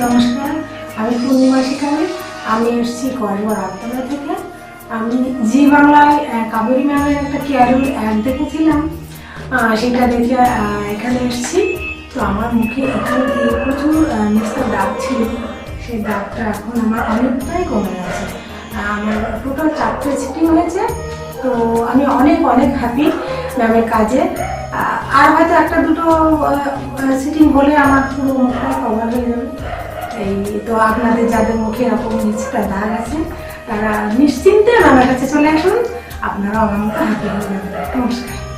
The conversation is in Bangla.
নমস্কার, আমি পূর্ণিমা শিকারী আমি এসেছি কয়েকবার আত্মরা থেকে। আমি জি বাংলায় কাবেরী ম্যামের একটা কেয়ারল অ্যাড দেখেছিলাম। সেটা দেখে এখানে এসেছি। তো আমার মুখে এখানে দিয়ে প্রচুর নিস্তার দাগ ছিল। সেই দাগটা এখন আমার অনেকটাই কমে গেছে। আমার টোটাল চারটে সিটিং হয়েছে। তো আমি অনেক অনেক হ্যাপি ম্যামের কাজে। আর হয়তো একটা দুটো সিটিং হলে আমার পুরো মুখটা কভার হয়ে যাবে। এই, তো আপনাদের যাদের মুখে এরকম নিচটা দাগ আছে, তারা নিশ্চিন্তে আমার কাছে চলে আসুন। আপনারাও আমার মুখে হাতে নমস্কার।